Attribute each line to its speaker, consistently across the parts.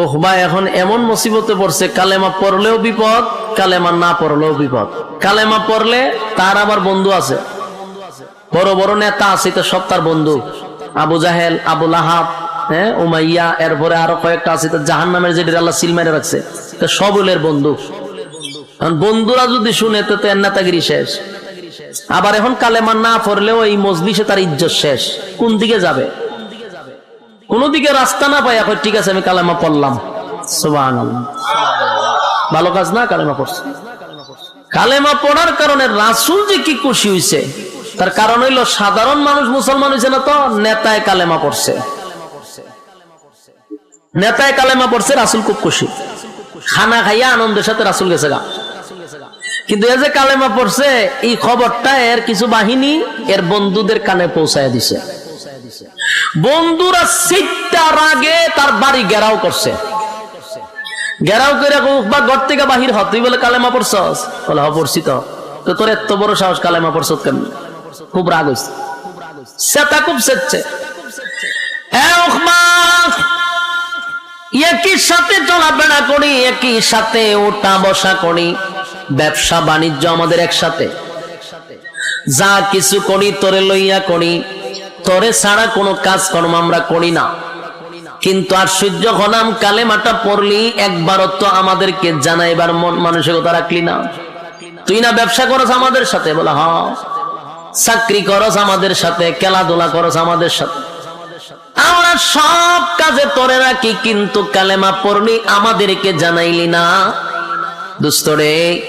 Speaker 1: ওহ ভাই এখন এমন মুসিবতে পড়ছে, কালেমা পড়লেও বিপদ, কালেমা না পড়লেও বিপদ। কালেমা পড়লে তার আবার বন্ধু আছে। বড় বড় নেতা আছে, তো সব তার বন্ধু। আবু জাহেল, আবু লাহাব হ্যাঁ উমাইয়া, এরপরে আরও কয়েকটা আছে, তো জাহান নামের যেটা আল্লাহ সিল মেরে রাখছে, তো সবলের বন্ধু। কারণ বন্ধুরা যদি শুনে তো এর নেতাগিরি শেষ। আবার এখন কালেমা না পড়লেও এই মজলিসে তার ইজ্জত শেষ। কোন দিকে যাবে? কোন দিকে রাস্তা না পাই, এখন ঠিক আছে, আমি কালেমা পড়লাম। ভালো কাজ না, কালেমা পড়ছে। কালেমা পড়ার কারণে রাসুল যে কি খুশি হইছে, তার কারণ হইল সাধারণ মানুষ মুসলমান হয়েছে না তো, নেতায় কালেমা পড়ছে। নেতায় কালেমা পড়ছে, রাসুল খুব খুশি। খানা খাইয়া আনন্দের সাথে রাসুল গেছে গা। কিন্তু এ যে কালেমা পড়ছে, এই খবরটা এর কিছু বাহিনী, এর বন্ধুদের কানে পৌঁছায় দিছে। বন্ধুরা সিটটার আগে তার বাড়ি ঘেরাও করছে। ঘেরাও করে বা ঘর থেকে বাহির হ, তুই বলে কালেমা পড়ছস? বলে, হ তো। তো তোর এত বড় সাহস কালেমা পড়ছ কেন খুব রাগ হইছে। সেটা খুব সেচ্ছে একই সাথে চলাফেরা করি, একই সাথে ওটা বসা করি। ব্যবসা বাণিজ্য আমাদের একসাথে। যা কিছু করি, তোরে লইয়া করি। তোরে ছাড়া কোনো কাজ কর্ম আমরা করি না। কিন্তু আশ্চর্য হলাম কালেমাটা পড়লি, একবারও তো আমাদেরকে জানাইবার মন মানসিকতা রাখলি না। তুই না ব্যবসা করস আমাদের সাথে, বলা হ। চাকরি করস আমাদের সাথে, খেলাধুলা করস আমাদের সাথে। আমরা সব কাজে তরে রাখি, কিন্তু কালেমা পড়লি, আমাদেরকে জানাইলি না। দুস্তরে,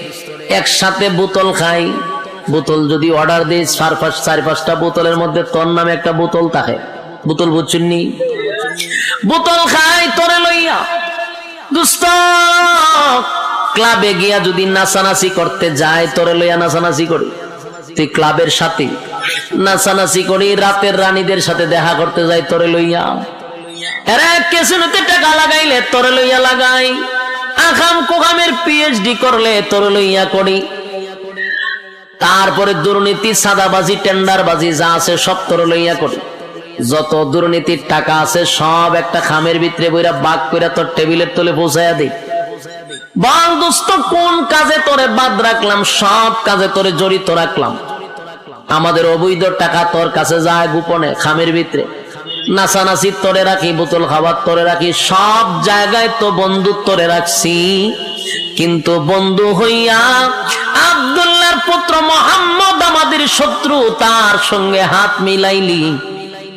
Speaker 1: একসাথে বোতল খাই। বোতল যদি অর্ডার দিই, চার পাঁচ, চার পাঁচটা বোতলের মধ্যে তোর নামে একটা বোতল থাকে। বোতল বুঝছেননি বোতল খাই তোরে লইয়া। দুস্ত, ক্লাবে গিয়া যদি নাচানাচি করতে যায়, তোরে লইয়া নাচানাচি করি। তুই ক্লাবের সাথে। নাচানাচি করি, রাতের রানীদের সাথে দেখা করতে যাই, তোরে লইয়া। টাকা লাগাইলে তোরে লইয়া লাগাই। আখাম কোখামের পিএইচডি করলে তোরে লইয়া করি। তারপরে দুর্নীতি, সাদাবাজি, টেন্ডারবাজি যা আছে সব তোর লইয়া করি। যত দুর্নীতির টাকা আছে সব একটা খামের ভিতরে বইরা বাক করে তোর টেবিলের তলে পৌঁছাইয়া দিই বল কোন কাজে তোরে বাদ রাখলাম? সব কাজে তোরে জড়িত রাখলাম। আমাদের অবৈধ টাকা তোর কাছে যায় গোপনে, খামের ভিতরে। নাচানাচি তোরে রাখি, বোতল খাবার তোরে রাখি, সব জায়গায় তো বন্ধু তোরে রাখছি। কিন্তু বন্ধু হইয়া আব্দুল্লাহর পুত্র মোহাম্মদ আমাদের শত্রু, তার সঙ্গে হাত মিলাইলি।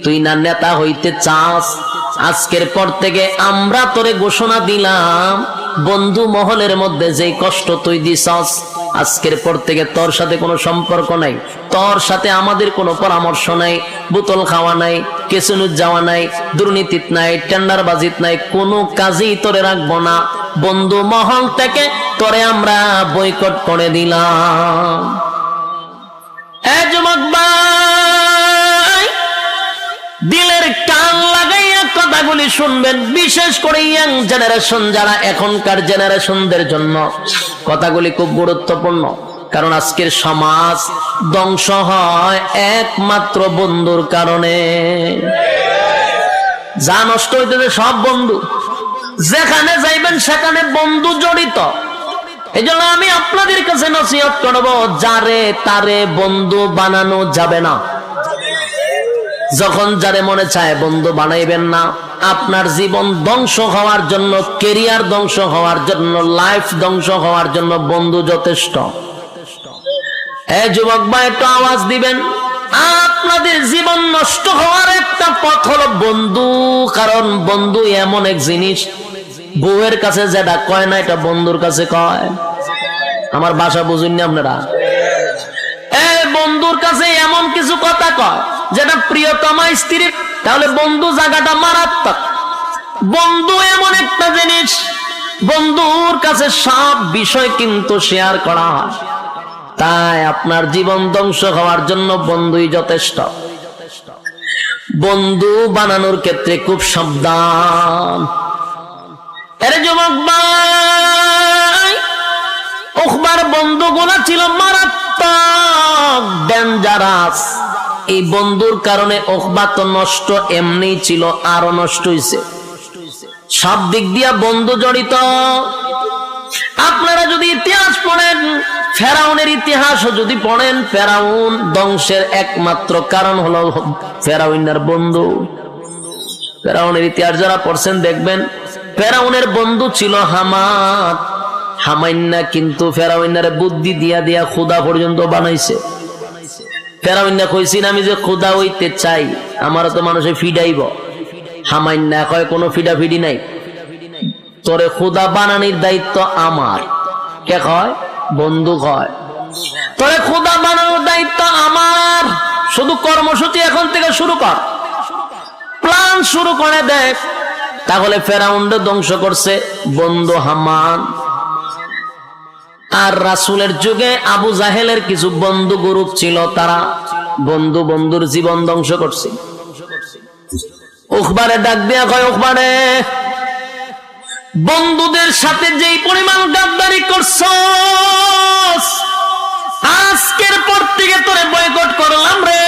Speaker 1: তুই না নেতা হইতে চাস? আজকের পর থেকে আমরা তোরে ঘোষণা দিলাম, বন্ধু মহলের মধ্যে যে কষ্ট তুই দিছস, আজকের পর থেকে তোর সাথে কোনো সম্পর্ক নাই, তোর সাথে আমাদের কোনো পরামর্শ নাই, বোতল খাওয়া নাই, কেসুনুত যাওয়া নাই দুর্নীতিত নাই টেন্ডার টেন্ডারবাজিত নাই, কোনো কাজেই তোরে রাখব না। বন্ধু মহল থেকে তোরে আমরা বয়কট করে দিলাম। দিলের কান লাগাইয়া কথাগুলি শুনবেন, বিশেষ করে ইয়াং জেনারেশন যারা এখনকার জেনারেশনদের জন্য। কথাগুলি খুব গুরুত্বপূর্ণ, কারণ আজকের সমাজ ধ্বংস হয় একমাত্র বন্ধুর কারণে। যা নষ্ট হইতেছে সব বন্ধু। যেখানে যাইবেন সেখানে বন্ধু জড়িত। এই জন্য আমি আপনাদের কাছে নসিহত করব, যারে তারে বন্ধু বানানো যাবে না। যখন যারে মনে চায় বন্ধু বানাইবেন না, আপনার জীবন ধ্বংস হওয়ার জন্য, কেরিয়ার ধ্বংস হওয়ার জন্য, লাইফ ধ্বংস হওয়ার জন্য বন্ধু যথেষ্ট। এ যুবক ভাই, একটু আওয়াজ দিবেন? আপনাদের জীবন নষ্ট হওয়ার একটা পথ হলো বন্ধু। কারণ বন্ধু এমন এক জিনিস, বউয়ের কাছে যেটা কয় না, এটা বন্ধুর কাছে কয়। আমার বাসা বুঝুন না আপনারা বন্ধুর কাছে এমন কিছু কথা কয়, যেটা প্রিয়তমা স্ত্রীর, তাহলে বন্ধু জায়গাটা মারাত্মক। বন্ধু এমন একটা জিনিস, বন্ধুর কাছে সব বিষয় কিন্তু শেয়ার করা হয়। তাই আপনার জীবন ধ্বংস হওয়ার জন্য বন্ধুই যথেষ্ট। বন্ধু বানানোর ক্ষেত্রে খুব সাবধান। এর যুবক ভাই ছিল মারাত্মক ডেঞ্জারাস এই বন্ধুর কারণে ওখবা তো নষ্ট এমনি ছিল আরও নষ্ট হয়েছে সব দিক দিয়া বন্ধু জড়িত। আপনারা যদি ইতিহাস পড়েন, ফেরাউনের ইতিহাসও যদি পড়েন, ফেরাউন ধ্বংসের একমাত্র কারণ হলো ফেরাউনের বন্ধু। ফেরাউনের ইতিহাস যারা পড়ছেন, দেখবেন ফেরাউনের বন্ধু ছিল হামাত হামাইন্না কিন্তু ফেরাউনের বুদ্ধি দিয়া দিয়া খুদা পর্যন্ত বানাইছে। ফেরাউন্না কইছিন আমি যে খুদা হইতে চাই, আমারও তো মানুষে ফিডাইব। হামাইন্না কয়, কোনো ফিডা ফিডি নাই। তোরে খুদা বানানির দায়িত্ব আমার। কে কয়? বন্ধু কয়। তোরে খুদা বানানোর দায়িত্ব আমার। শুধু কর্মসূচি এখন থেকে শুরু কর। প্ল্যান শুরু করে দেখ। তাহলে ফেরাউন্ড ধ্বংস করছে বন্ধু হামান আর রাসুলের যুগে আবু জাহেলের কিছু বন্ধু গ্রুপ ছিল, তারা বন্ধু বন্ধুর জীবন ধ্বংস করছে। উখবারে ডাক দিয়া কয়, উখবারে। বন্ধুদের সাথে যেই পরিমাণ গাদ্দারি করছ আজকের পর থেকে তোরে বয়কট করলাম রে।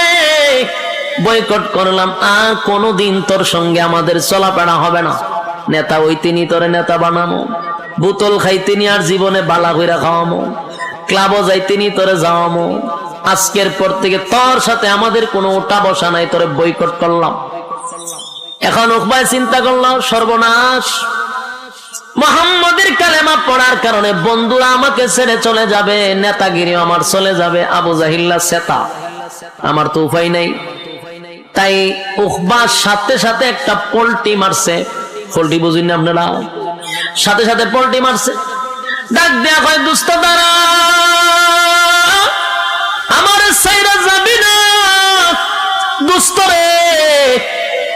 Speaker 1: বয়কট করলাম, আর কোনদিন তোর সঙ্গে আমাদের চলাফেরা হবে না। নেতা ওই তিনি তোরে নেতা বানামো, বোতল খাইতেনি আর জীবনে বালা কইরা খাওয়ামো, ক্লাবও যাইতেনি তোরে যাওয়ামো। আজকের পর থেকে তোর সাথে আমাদের কোনো ওটা বসা নাই, তোরে বয়কট করলাম। এখন উকবায় চিন্তা করলাম, সর্বনাশ। মোহাম্মদের কালেমা পড়ার কারণে বন্ধুরা আমাকে ছেড়ে চলে যাবে, নেতাগিরি আমার চলে যাবে, আবু জাহিল্লা সেতা। আমার তো উপায় নাই। তাই উকবার সাথে সাথে একটা পোল্টি মারছে। পোল্টি বুঝিনি আপনারা? সাথে সাথে পোল্টি মারছে। ডাক দেয়া হয় দুস্থ দ্বারা আমার সাইরা যাবি না। দুস্থ রে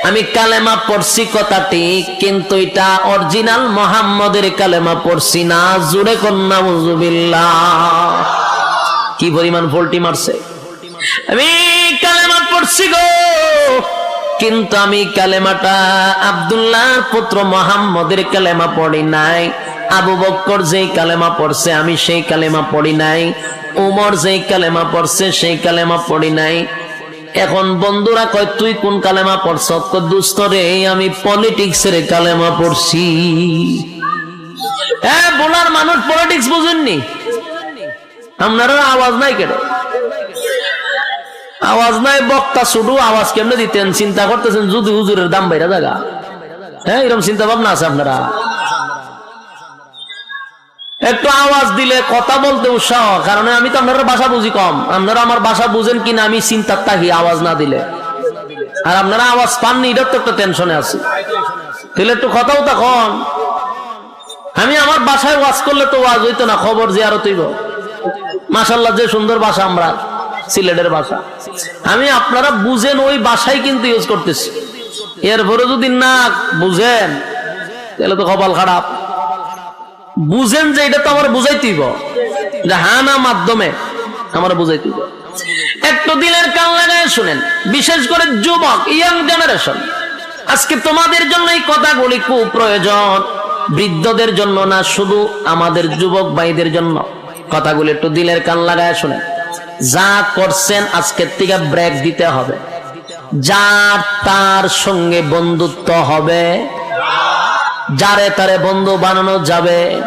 Speaker 1: আমি কালেমা পড়ছি কথাটি, কিন্তু এটা অরিজিনাল মোহাম্মদের কালেমা পড়ছি না। জুড়ে কন্যা মুজুবিল্লা কি পরিমাণ পোল্টি মারছে? আমি কালেমা পড়ছি গো, কিন্তু আমি কালেমাটা আব্দুল্লাহর পুত্র মোহাম্মদের কালেমা পড়ি নাই। আবু বক্কর যেই কালেমা পড়ছে, আমি সেই কালেমা পড়ি নাই। উমর যেই কালেমা পড়ছে, সেই কালেমা পড়ি নাই। এখন বন্ধুরা কয়, তুই কোন কালেমা পড়ছ? দুস্থ রে, আমি পলিটিক্স এর কালেমা পড়ছি। হ্যাঁ বোলার মানুষ পলিটিক্স বুঝেননি? আপনারা আওয়াজ নাই কেন? আওয়াজ নাই, বক্তা শুধু আওয়াজ কেমনে দিতেন? চিন্তা করতেছেন, যদি হুজুরের দাম বাইরা জায়গা হ্যাঁ এরকম চিন্তা ভাবনা আছে আপনারা। একটু আওয়াজ দিলে কথা বলতে উৎসাহ কারণ আমি তো আপনার ভাষা বুঝি কম। আপনারা আমার ভাষা বুঝেন কিনা আমি চিন্তার থাকি আওয়াজ না দিলে। আর আপনারা আওয়াজ পাননি, এটার তো একটা টেনশনে আছে। তাহলে একটু কথাও তখন আমি আমার বাসায় ওয়াজ করলে তো ওয়াজ হইতো না, খবর জিয়ারত হইব। মাসাল্লাহ যে সুন্দর ভাষা আমরা, সিলেটের ভাষা। আমি আপনারা বুঝেন, ওই ভাষাই কিন্তু ইউজ করতেছি। এরপরে যদি না বুঝেন, তাহলে তো কপাল খারাপ। বুঝেন যে এটা তো আমার বুঝাইতেইব যে হ্যাঁ না, মাধ্যমে আমার বুঝাইতেইব একটু দিলের কান লাগায় শুনেন, বিশেষ করে যুবক ইয়াং জেনারেশন আজকে তোমাদের জন্য এই কথাগুলি খুব প্রয়োজন। বৃদ্ধদের জন্য না, শুধু আমাদের যুবক ভাইদের জন্য। কথাগুলি একটু দিলের কান লাগায় শুনেন। যা করছেন আজকের থেকে ব্রেক দিতে হবে। যার তার সঙ্গে বন্ধুত্ব হবে যারে তারে বন্ধু বানানো যাবে।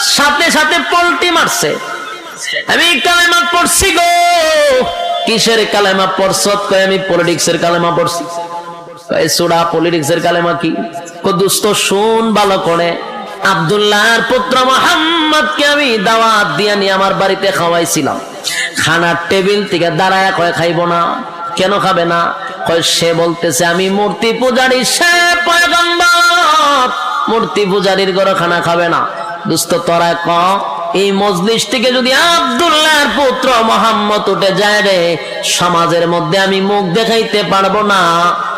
Speaker 1: সাথে সাথে পল্টি মারছে। আমি কালেমা পড়ছি গো। কিসের কালেমা পড়ছ? কয়, আমি পলিটিক্সের কালেমা পড়ছি। সুরা পলিটিক্স এর কালেমা কি? দুস্থ শুন ভালো করে। আবদুল্লাহর পুত্র মোহাম্মদকে আমি দাওয়াত দিয়ে নিয়ে আমার বাড়িতে খাওয়াইছিলাম। খানার টেবিল থেকে দাঁড়ায় কয়, খাইব না। কেন খাবে না? কয়, সে বলতেছে, আমি মূর্তি পূজারি, সে মূর্তি পূজারির ঘরে খানা খাবে না। দুস্থ তোরা ক, এই মজলিস থেকে যদি আবদুল্লাহর পুত্র মোহাম্মদ উঠে যায় রে, সমাজের মধ্যে আমি মুখ দেখাইতে পারব না।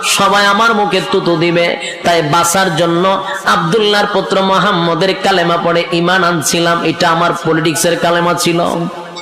Speaker 1: সবাই আমার মুখে তুতু দিবে। তাই বাঁচার জন্য আবদুল্লাহর পুত্র মোহাম্মদের কালেমা পড়ে ইমান আনছিলাম। এটা আমার পলিটিক্স এর কালেমা ছিল।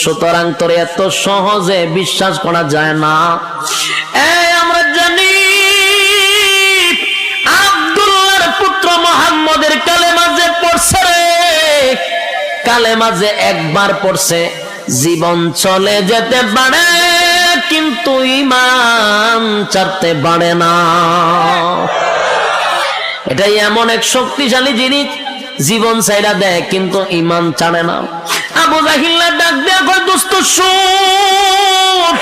Speaker 1: সুতরাং তোর এত সহজে বিশ্বাস করা যায় না। আমরা জানি, আব্দুল্লাহর পুত্র মোহাম্মদের কালেমা যে পড়ছে রে, কালেমা যে একবার পড়ছে, জীবন চলে যেতে পারে, কিন্তু ইমান চারতে পারে না। এটাই এমন এক শক্তিশালী জিনিস, জীবন চাইরা দেয়, কিন্তু ইমান ছাড়ে না। আবু জাহিল্লা ডাক কয়, দোস্ত, শুন।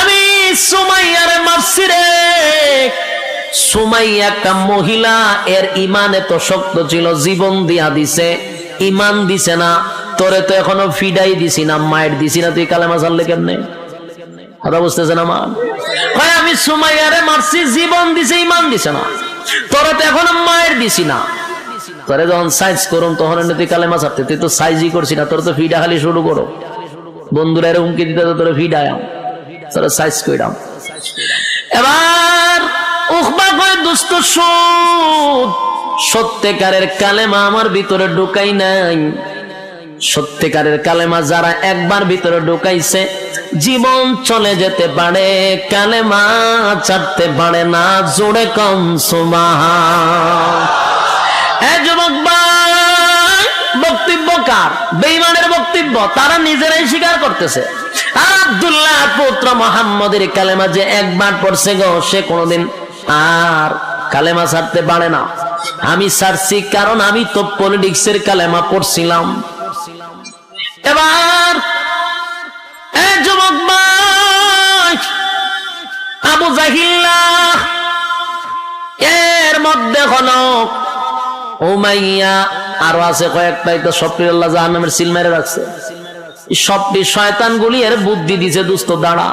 Speaker 1: আমি সুমাইয়ারে মারছি রে একটা মহিলা, এর ইমান এত শক্ত ছিল, জীবন দিয়া দিছে। ইমান দিছে না, তোরে তো এখনও ফিডাই দিছি না মায়ের দিছি না। তুই কালেমা চাললে কেমনে? কথা বুঝতেছে না মা হয় আমি সুমাইয়ারে মারছি, জীবন দিছে ইমান দিছে না। তোরা তো এখনও মায়ের দিছি না। তোরে যখন সাইজ করুন তখন তুই কালেমা ছাড়তে। তুই তো সাইজই করছি না, তোর তো ফিডা খালি শুরু করো। বন্ধুরা এরকম কি দিতে তোরা ফিডায়াম তোরা সাইজ কইরাম। এবার উখবা কয়, দুষ্ট সুদ, সত্যিকারের কালেমা আমার ভিতরে ঢুকাই নাই। সত্যিকারের কালেমা যারা একবার ভিতরে ঢুকাইছে, জীবন চলে যেতে পারে, কালেমা ছাড়তে পারে না, জোরে কম সুমাহা এ যুবক ভাই, বেইমানের বক্তব্য তারা নিজেরাই স্বীকার করতেছে। আব্দুল্লাহ পুত্র মোহাম্মদের কালেমা যে একবার পড়ছে গো সে কোনোদিন আর কালেমা ছাড়তে পারে না। আমি ছাড়ছি কারণ আমি তো পলিটিক্সের কালেমা পড়ছিলাম। এবার আবু জাহিল্লা এর মধ্যে হলো উমাইয়া, আরও আছে কয়েকটাই তো সবটি আল্লাহ জাহান্নামের সিল মেরে রাখছে। সবটি শয়তান গুলি এর বুদ্ধি দিছে দুস্থ দাঁড়া।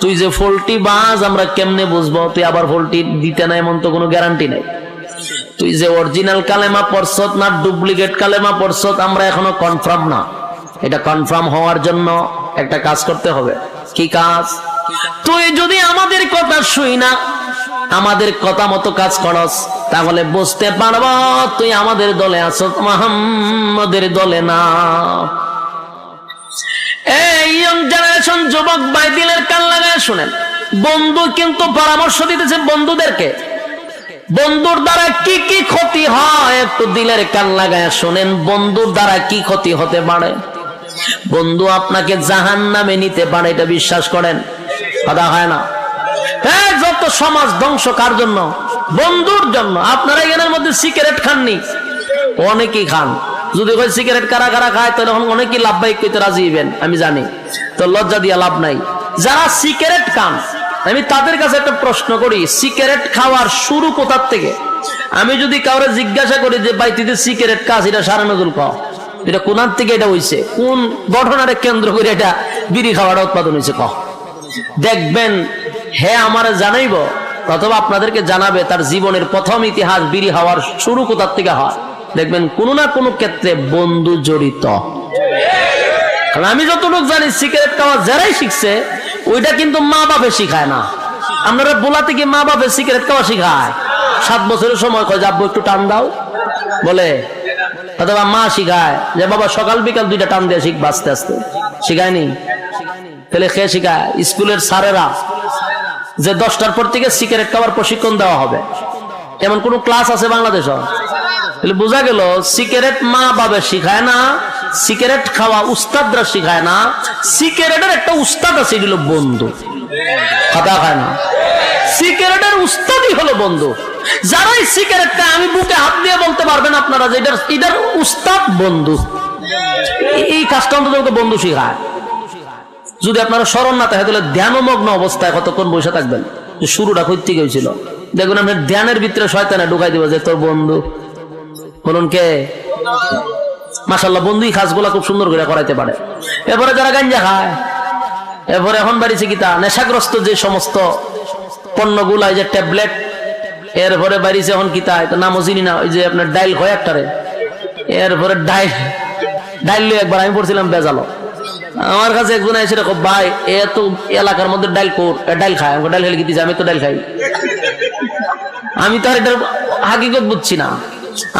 Speaker 1: তুই যে ফোল্টি বাজ, আমরা কেমনে বুঝব? তুই আবার ফোল্টি দিতে না এমন তো কোনো গ্যারান্টি নেই। তুই যে অরিজিনাল কালেমা পড়ছত না ডুপ্লিকেট কালেমা পড়ছত, আমরা এখনও কনফার্ম না। এটা কনফার্ম হওয়ার জন্য একটা কাজ করতে হবে। কি কাজ? তুই যদি আমাদের কথা শুই না আমাদের কথা মতো কাজ করস, তাহলে বুঝতে পারব তুই আমাদের দলে আছো, মোহাম্মদের দলে না। এই ইয়ং জেনারেশন যুবক ভাই দিলের কান লাগায় শুনেন, বন্ধু কিন্তু পরামর্শ দিতেছে বন্ধুদেরকে। বন্ধুর দ্বারা কি কি ক্ষতি হয় একটু দিলের কান লাগায় শোনেন, বন্ধুর দ্বারা কি ক্ষতি হতে পারে? বন্ধু আপনাকে জাহান নামে নিতে পারে, এটা বিশ্বাস করেন? কথা হয় না। হ্যাঁ যত সমাজ ধ্বংস কার জন্য? বন্ধুর জন্য। আপনারা এখানের মধ্যে সিগারেট খাননি? অনেকেই খান। যদি ওই সিগারেট কারা কারা খায়, তাহলে অনেকেই লাভবাহিক করতে রাজি হইবেন, আমি জানি। তো লজ্জা দিয়া লাভ নাই। যারা সিগারেট খান, আমি তাদের কাছে একটা প্রশ্ন করি, সিগারেট খাওয়ার শুরু কোথার থেকে? আমি যদি কাউরে জিজ্ঞাসা করি যে, ভাই, তুই সিগারেট খাস, এটা সারা নজরুল খাও এটা কোনার থেকে এটা হইছে? কোন ঘটনারে কেন্দ্র করে এটা বিড়ি খাওয়াটা উৎপাদন হয়েছে কহ দেখবেন হে আমার জানাইব, অথবা আপনাদেরকে জানাবে তার জীবনের প্রথম ইতিহাস বিড়ি হওয়ার শুরু কোথার থেকে হয়। দেখবেন কোনো না কোনো ক্ষেত্রে বন্ধু জড়িত। আমি যতটুকু জানি, সিগারেট খাওয়া যারাই শিখছে, ওইটা কিন্তু মা বাপে শিখায় না। আপনারা বোলা থেকে মা বাপে সিগারেট খাওয়া শিখায়। সাত বছরের সময় কয় যাব একটু টান দাও। বলে, অথবা মা শিখায় যে, বাবা, সকাল, বিকাল দুইটা টান দিয়ে শিখবা আস্তে আস্তে। শিখায়নি? তাহলে খেয়ে শিখায়? স্কুলের স্যারেরা। যে দশটার পর থেকে সিগারেট খাওয়ার প্রশিক্ষণ দেওয়া হবে। এমন কোন ক্লাস আছে বাংলাদেশ? বোঝা গেল, সিগারেট মা বাবা শিখায় না, সিগারেট খাওয়া উস্তাদরা শিখায় না, সিগারেটের একটা উস্তাদ আছে এগুলো বন্ধু। খাতা খায় না। সিগারেটের উস্তাদই হলো বন্ধু। যারাই সিগারেটটা আমি বুকে হাত দিয়ে বলতে পারবেন আপনারা যে এটার এটার উস্তাদ বন্ধু। এই কাজটা অন্তত বন্ধু শিখায়। যদি আপনারা স্মরণ না থাকে, তাহলে ধ্যানমগ্ন অবস্থায় কতক্ষণ বসে থাকবেন? শুরুটা থেকে হয়েছিল। দেখুন আপনার ধ্যানের ভিতরে শয়তানে ঢুকাই দিব যে, তোর বন্ধু। বলুন, কে? মাসাল্লাহ বন্ধুই কাজগুলা খুব সুন্দর করে করাইতে পারে। এরপরে যারা গাঞ্জা খায়, এরপরে এখন বাড়িছে কিতা নেশাগ্রস্ত যে সমস্ত পণ্যগুলা যে ট্যাবলেট, এরপরে বাড়িছে এখন কিতা এটা নামও চিনি না, ওই যে আপনার ডাইল হয় একটারে এরপরে ডাইল ডাইল একবার আমি পড়ছিলাম বেজালো। আমার কাছে একজন এসে রেখো ভাই, এ তো এলাকার মধ্যে ডাইল কোর ডাইল খায়, আমাকে ডাইল খেলে কি দিছে আমি তো ডাইল খাই। আমি তো আর এটার হাকিকত বুঝছি না।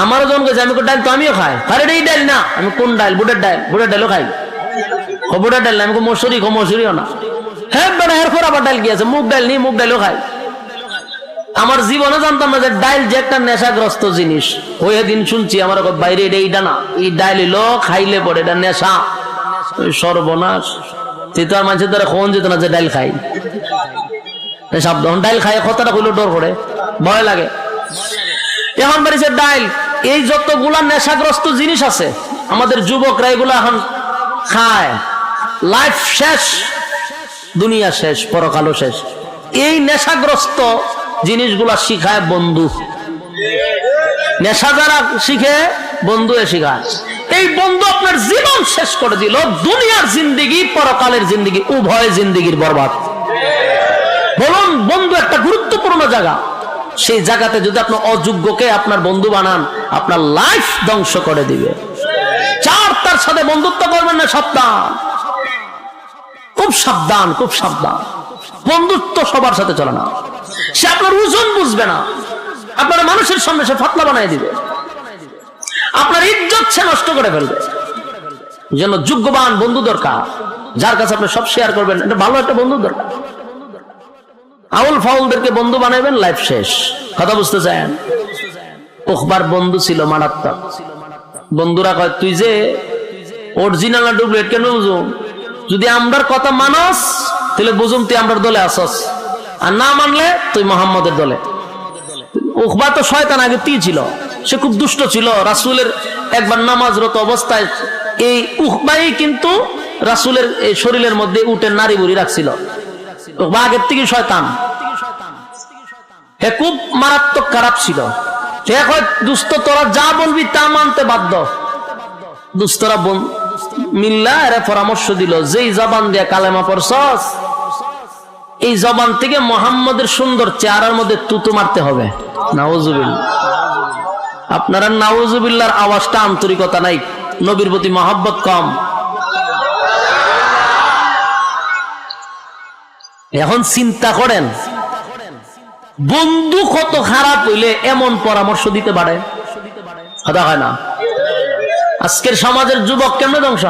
Speaker 1: আমারও যখন গেছে আমি ডাইল তো আমিও খাই। আরে এই ডাইল না। আমি কোন ডাইল বুটের ডাইল বুটের ডাইলও খাই। ও বুটের ডাইল না? আমি মসুরি। কো মসুরিও না। হ্যাঁ বেড়া এরপর আবার ডাইল কি আছে? মুগ ডাইল নেই মুগ ডাইলও খাই। আমার জীবনে জানতাম না যে ডাইল যে একটা নেশাগ্রস্ত জিনিস। ওই দিন শুনছি আমার বাইরে এটা এইটা না। এই ডাইল খাইলে পরে এটা নেশা। সর্বনাশ। তো আর মানুষের দ্বারা যেত না যে ডাইল খাই সাবধান যখন ডাইল খাই কথাটা কইলো ডর করে। ভয় লাগে। এখন বাড়িছে ডাইল। এই যতগুলা নেশাগ্রস্ত জিনিস আছে, আমাদের যুবকরা এগুলো এখন খায়। লাইফ শেষ, দুনিয়া শেষ, পরকালও শেষ। এই নেশাগ্রস্ত জিনিসগুলা শিখায় বন্ধু। নেশা যারা শিখে বন্ধু এ শিখায়। এই বন্ধু আপনার জীবন শেষ করে দিল, দুনিয়ার জিন্দিগি, পরকালের জিন্দিগি, উভয় জিন্দিগির বরবাদ। বলুন, বন্ধু একটা গুরুত্বপূর্ণ জায়গা। সেই জায়গাতে যদি আপনি অযোগ্যকে আপনার বন্ধু বানান, আপনার লাইফ ধ্বংস করে দিবে। চার তার সাথে বন্ধুত্ব করবেন না, সাবধান। খুব সাবধান খুব সাবধান। বন্ধুত্ব সবার সাথে চলে না। সে আপনার ওজন বুঝবে না। আপনার মানুষের সামনে সে ফাতলা বানিয়ে দিবে। আপনার ইজ্জত সে নষ্ট করে ফেলবে। যেন যোগ্যবান বন্ধু দরকার। যার কাছে আপনি সব শেয়ার করবেন, এটা ভালো একটা বন্ধু দরকার। আউল ফাউলদেরকে বন্ধু বানাইবেন লাইফ শেষ। কথা বুঝতে চান ওখবার বন্ধু ছিল মারাত্মক। বন্ধুরা কয়, তুই যে অরিজিনাল না ডুপ্লিকেট কেন বুঝুম? যদি আমরার কথা মানস, তাহলে বুঝুম তুই আমরার দলে আসস। আর না মানলে, তুই মোহাম্মদের দলে। উখবা তো শয়তান আগে তি ছিল। সে খুব দুষ্ট ছিল। রাসুলের একবার নামাজরত অবস্থায় এই উখবাই কিন্তু রাসুলের শরীরের মধ্যে উঠে নারী বুড়ি রাখছিল। আগের থেকে শয়তান। খুব মারাত্মক খারাপ ছিল। তোরা যা বলবি তা মানতে বাধ্য। দুস্তরা মিল্লা, এরা পরামর্শ দিল, যেই জবান দিয়া কালেমা এই জবান থেকে মোহাম্মদের সুন্দর চেহারার মধ্যে তুতু মারতে হবে। নাওজুবিল্লা আপনারা নাওজুবিল্লার আওয়াজটা আন্তরিকতা নাই, নবীর প্রতি মহাব্বত কম। এখন চিন্তা করেন বন্ধু কত খারাপ হইলে এমন পরামর্শ দিতে পারে? কথা হয় না। আজকের সমাজের যুবক কেমন ধ্বংস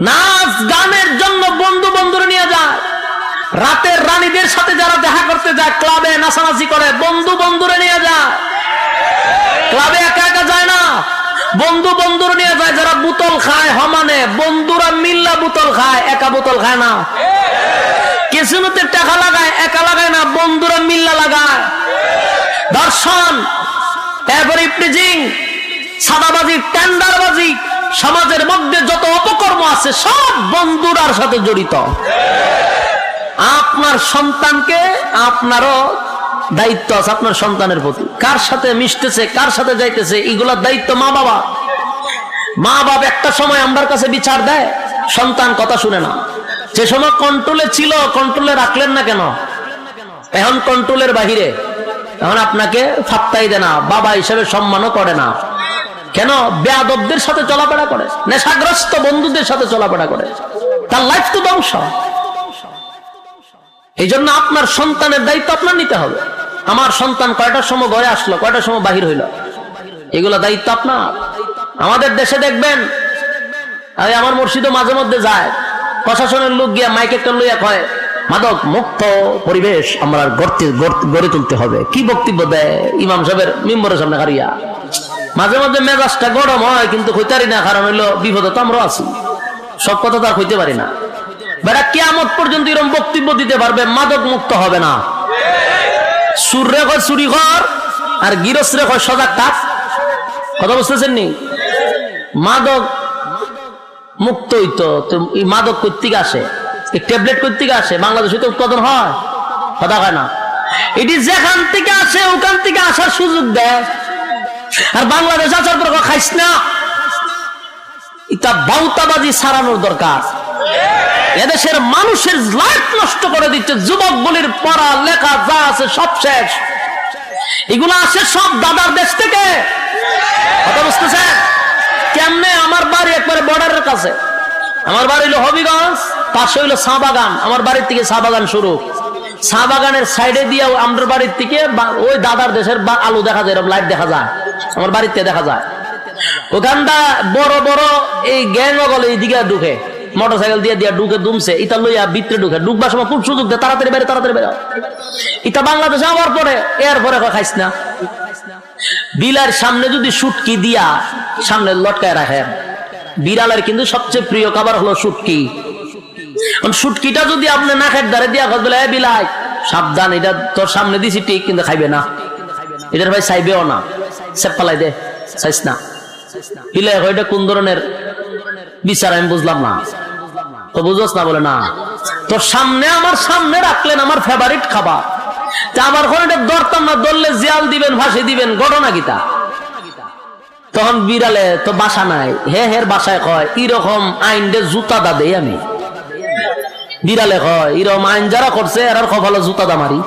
Speaker 1: নাচ গানের জন্য বন্ধু বন্ধুরে নিয়ে যায়। রাতের রানীদের সাথে যারা দেখা করতে যায়, ক্লাবে নাচানাচি করে, বন্ধু বন্ধুরে নিয়ে যায়। ক্লাবে একা একা যায় না। বন্ধু বন্ধুরে নিয়ে যায়, যারা বোতল খায় হমানে, বন্ধুরা মিল্লা বোতল খায়, একা বোতল খায় না। কেসিনোতে টাকা লাগায়, একা লাগায় না, বন্ধুরা মিল্লা লাগায়। তারপরে সাদাবাজি সমাজের মধ্যে যত অপকর্ম আছে, সব বন্ধুরার সাথে জড়িত। আপনার সন্তানকে, আপনারও দায়িত্ব আছে আপনার সন্তানের প্রতি। কার সাথে মিশতেছে, কার সাথে যাইতেছে, এগুলোর দায়িত্ব মা বাবা। মা বাবা একটা সময় আমার কাছে বিচার দেয়, সন্তান কথা শুনে না। যে সময় কন্ট্রোলে ছিল কন্ট্রোলে রাখলেন না কেন? এখন কন্ট্রোলের বাহিরে। এখন আপনাকে ফাত্তাই দেয় না, বাবা হিসেবে সম্মানও করে না। কেন? বেয়াদবদের সাথে চলাফেরা করে, নেশাগ্রস্ত বন্ধুদের সাথে চলাফেরা করে। তার লাইফ তো ধ্বংস। এই জন্য আপনার সন্তানের দায়িত্ব আপনার নিতে হবে। আমার সন্তান কয়টার সময় ঘরে আসলো, কয়টার সময় বাহির হইল? এগুলো দায়িত্ব আপনার। আমাদের দেশে দেখবেন, আরে আমার মসজিদও মাঝে মধ্যে যায়। প্রশাসনের লোক গিয়া মাইকে লইয়া কয়, মাদক মুক্ত পরিবেশ আমরা গড়ে তুলতে হবে। কি বক্তব্য দেয়? ইমাম সাহেবের মিম্বরের সামনে হারিয়া মাঝে মাঝে মেজাজটা গরম হয়, কিন্তু হইতারি না, কারণ হইল বিপদে তো আমরা আছি। সব কথা তো আর হইতে পারি না। বেড়া কেমত পর্যন্ত এরকম বক্তব্য দিতে পারবে, মাদক মুক্ত হবে না। সুরে কয় চুরি কর, আর গিরস্রে কয় সজাগ থাক। কথা বুঝতেছেন নি? মাদক মুক্ত হইতো এই মাদক কর্তিক আসে। এই ট্যাবলেট কর্তিক আসে, বাংলাদেশে তো উৎপাদন হয়। কথা হয় না? এটি যেখান থেকে আসে, ওখান থেকে আসার সুযোগ দেয়। আর বাংলাদেশ আসার পর খাইস না। এটা বাউতাবাজি সারানোর দরকার। এদেশের মানুষের লাইফ নষ্ট করে দিচ্ছে। যুবক বলির পড়া, লেখা, যা আছে সব শেষ। এগুলো আসে সব দাদার দেশ থেকে। কথা বুঝতেছেন? কেমনে? আমার বাড়ি একবারে বর্ডারের কাছে। আমার বাড়ি হইল হবিগঞ্জ, পাশে হইল চা বাগান। আমার বাড়ির থেকে চা বাগান শুরু। চা বাগানের সাইডে দিয়ে আমাদের বাড়ির থেকে ওই দাদার দেশের আলু দেখা যায়, এরকম লাইট দেখা যায়। আমার বাড়িতে দেখা যায়। ওখানটা বড় বড় এই গ্যাং গলে এইদিকে ঢুকে। মোটর সাইকেল দিয়ে দিয়া ঢুকে দুমছে ইটা লইয়া ভিতরে ঢুকে, ঢুকবার সময় খুব সুযোগ দেয়, তাড়াতাড়ি বেড়ে তাড়াতাড়ি বেরো ইটা বাংলাদেশে আবার পরে এর পরে খাইস না। বিলার সামনে যদি সুটকি দিয়া সামনে লটকায় রাখেন বিড়ালের কিন্তু সবচেয়ে প্রিয় খাবার হলো সুটকি। সুটকিটা যদি আপনি নাকের দ্বারে দিয়া কথা বলে, "এ বিলাই সাবধান, এটা তোর সামনে দিছি, ঠিক, কিন্তু খাইবে না। এটার ভাই চাইবেও না। সে পালাই দে, চাইস না। বিলাই এটা কোন ধরনের বিচার, আমি বুঝলাম না। তো বুঝোস না বলে না। তোর সামনে আমার সামনে রাখলেন আমার ফেভারিট খাবার। তা আমার দরতাম না, ধরলে জিয়াল দিবেন ভাসি দিবেন, ঘটনা গীতা তখন বিড়ালে, তো বাসা নাই? হে, হের বাসায় কয় এরকম আইন জুতা দা দেই আমি। বিড়ালে কয় এরকম আইন যারা করছে কপালে জুতা দা মারি।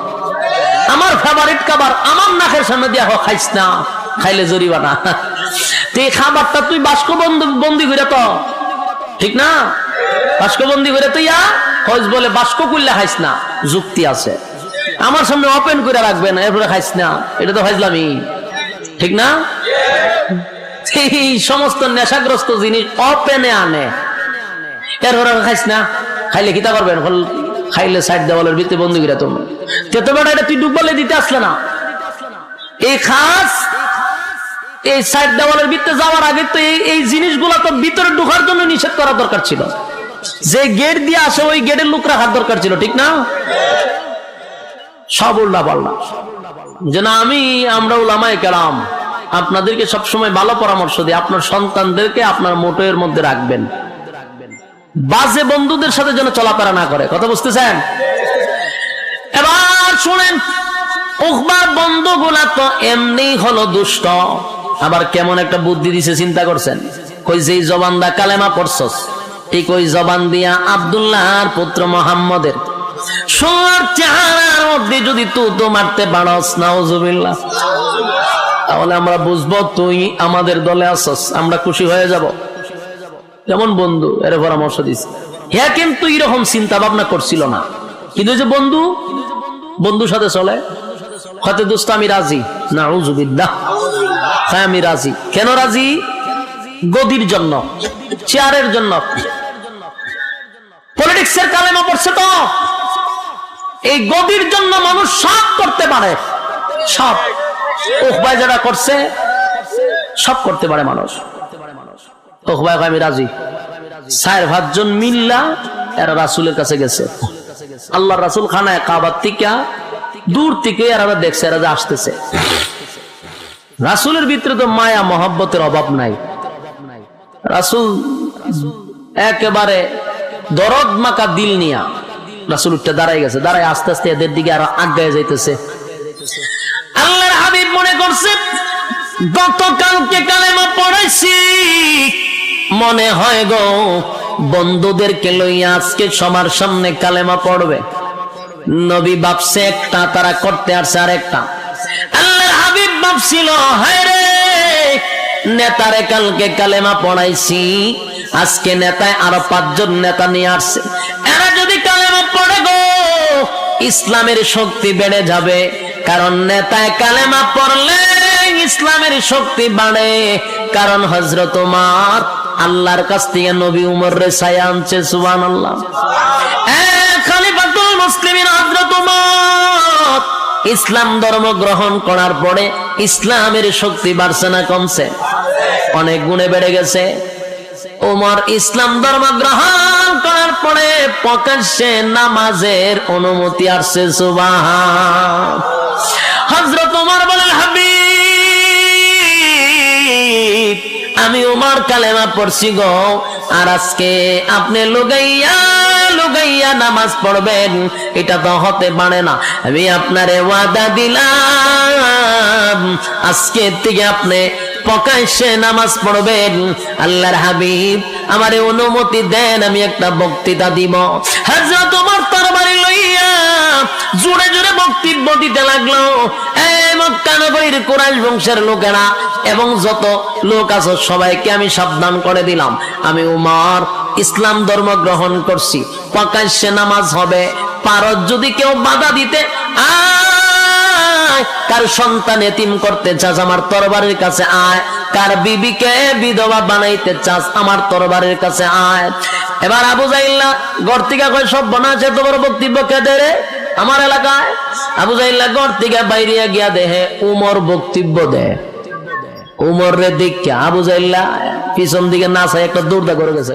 Speaker 1: আমার ফেভারিট খাবার আমার নাকের সামনে দিয়া খাইস না, খাইলে জরিমানা। তো খাবারটা তুই বাস্ক বন্দি করে তো। ঠিক না? বাস্ক বন্দি করে বলে বাস্ক করলে খাইস না, যুক্তি আছে। আমার সামনে ওপেন করে রাখবেন এরপরে খাইস না, এটা তো ঠিক না? এই সমস্ত নেশাগ্রস্ত জিনিস অপেনে আনে। এরপরে খাইস না, খাইলে কিতা করবেন? খাইলে সাইড দেওয়ালের ভিতরে বন্ধু গিরা তুমি তেতো এটা তুই ডুবলে দিতে আসলে না। এই খাস, এই সাইড দেওয়ালের ভিতরে যাওয়ার আগে তো এই জিনিসগুলো তো ভিতরে ঢোকার জন্য নিষেধ করা দরকার ছিল। যে গেট দিয়ে আসে, ওই গেটের লোক রাখার দরকার ছিল, ঠিক না? সব উল্টা পাল্লা যে না আমি, আমরা উলামায় কেরাম, আপনাদেরকে সবসময় ভালো পরামর্শ দিই। আপনার সন্তানদেরকে আপনার মোটের মধ্যে রাখবেন। বাজে বন্ধুদের সাথে যেন চলাফেরা না করে। কথা বুঝতেছেন? এবার শুনেন উকবার বন্ধুগুলা তো এমনি হলো দুষ্ট। আবার কেমন একটা বুদ্ধি দিছে, চিন্তা করছেন? কই, যেই জবান দা কালেমা পড়ছস? ঠিক ওই জবান দিয়া আব্দুল্লাহর পুত্র মোহাম্মদের সোনার চেহারার মধ্যে যদি তু তো মারতে পারস, নাউজুবিল্লাহ। তাহলে আমরা বুঝব, তুই আমাদের দলে আসস, আমরা খুশি হয়ে যাব। যেমন বন্ধু, এর পরামর্শ দিস হ্যাঁ কিন্তু এরকম চিন্তা ভাবনা করছিল না। কিন্তু যে বন্ধু, বন্ধুর সাথে চলে। হয়তো দোস্ত আমি রাজি। না উজুবিদ্যা হ্যাঁ আমি রাজি। কেন রাজি? গদির জন্য, চেয়ারের জন্য। পলিটিক্সের কালেমা পড়ছে তো। এই গদির জন্য মানুষ সব করতে পারে। সব। উহবাই যারা করছে, সব করতে পারে মানুষ। আমি রাজি। ভাতজন মিল্লা, এরা রাসুলের কাছে গেছে। আল্লাহ রাসুল খানায় কাবার থেকে, দূর থেকে এরা দেখছে, এরা যে আসতেছে। রাসুলের ভিতরে তো মায়া, মহব্বতের অভাব নাই। রাসুল একেবারে দরদ মাকা দিল নিয়া। রাসুল উঠতে দাঁড়াই গেছে দাঁড়াই আস্তে আস্তে এদের দিকে আরও আগায় যাইতেছে। আল্লাহর হাবিব মনে করছে, গতকালকে কালেমা পড়াইছি, মনে হয় গো, বন্ধুদেরকে লইয়া আজকে সবার সামনে কালেমা পড়বে। নবী বাপসে একটা, তারা করতে আসছে আর একটা আল্লাহর হাবিব ভাবছিল হায় রে নেতারে কালকে কালেমা পড়াইছি। আজকে নেতায় আরও পাঁচজন নেতা নিয়ে আসছে। এরা যদি কালেমা পড়ে গো, ইসলামের শক্তি বেড়ে যাবে। কারণ নেতায় কালেমা পড়লে ইসলামের শক্তি বাড়ে। কারণ হজরত তোমার আল্লাহর কাছ থেকে নবী উমর রে ছায়া আনছে সুবান আল্লাহ মুসলিমিন হজরত উমর ইসলাম ধর্ম গ্রহণ করার পরে ইসলামের শক্তি বাড়ছে না কমছে। অনেক গুণে বেড়ে গেছে। ওমর ইসলাম ধর্ম গ্রহণ করার পরে প্রকাশ্যে নামাজের অনুমতি আসছে সুবাহ হজরত ওমর বলেন, হাবিব, আমি ওমর কালেমা পড়ছি গো, আর আজকে আপনি লুগাইয়া লুগাইয়া নামাজ পড়বেন, এটা তো হতে পারে না। আমি আপনারে ওয়াদা দিলাম, আজকে থেকে আপনি প্রকাশ্যে নামাজ পড়বেন। আল্লাহর হাবিব আমারে অনুমতি দেন, আমি একটা বক্তৃতা দিব। হাজরা তোমার তরবারি লইয়া জোরে জোরে বক্তব্য দিতে লাগল। এই মক্কা নগরী জাতির কোরআশ বংশের লোকেরা এবং যত লোক আছে সবাইকে আমি সাবধান করে দিলাম। আমি উমর ইসলাম ধর্ম গ্রহণ করছি। প্রকাশ্যে নামাজ হবে। পারত যদি কেউ বাধা দিতে কার সন্তান এতিম করতে চাস, আমার তরবারের কাছে আয়। কার বিবিকে বিধবা বানাইতে চাস, আমার তরবারের কাছে আয়। এবার আবু জাইল্লা গড় থেকে কয়, সব বানাচ্ছে তোমার বক্তব্য কে দে রে? আমার এলাকায়। আবু জাইল্লা গড় থেকে বাইরে গিয়া দেহে উমর বক্তব্য দে। উমর রে দিক আবু জাইল্লা পিছন দিকে না চাই একটা দৌড়দা করে গেছে।